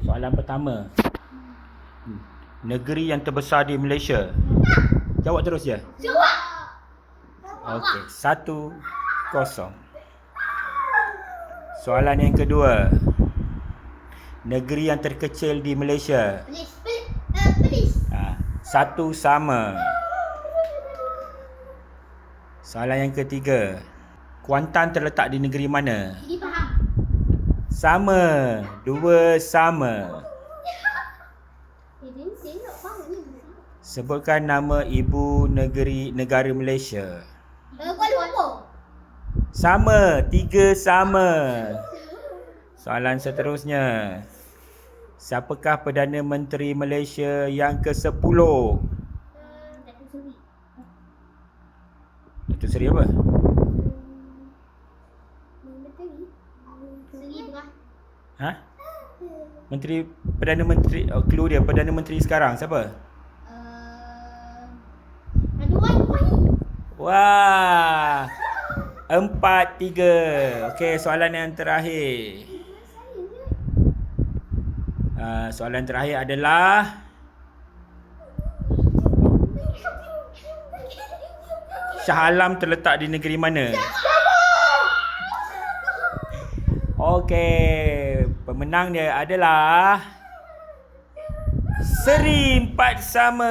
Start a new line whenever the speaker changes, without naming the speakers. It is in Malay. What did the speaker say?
Okey, soalan pertama. Negeri yang terbesar di Malaysia. Jawab terus je.
Jawab.
Okey, satu kosong. Soalan yang kedua. Negeri yang terkecil di Malaysia.
Please, please, uh, please.
Ha, satu sama. Soalan yang ketiga. Kuantan terletak di negeri mana?
Faham.
Sama. Dua sama.
Eh.
Sebutkan nama ibu negeri negara Malaysia.
Uh, Kuala Lumpur.
Sama. Tiga sama. Soalan seterusnya. Siapakah Perdana Menteri Malaysia yang ke-10?
Uh, Datuk Seri.
Datuk Seri apa?
Menteri. Seri Berah.
Ha? Menteri Perdana Menteri oh, clue dia Perdana Menteri sekarang siapa?
Uh, Aduan.
Wah. Empat tiga. Okey, soalan yang terakhir. Uh, soalan terakhir adalah Shah Alam terletak di negeri mana? Okey, pemenang dia adalah Seri empat sama.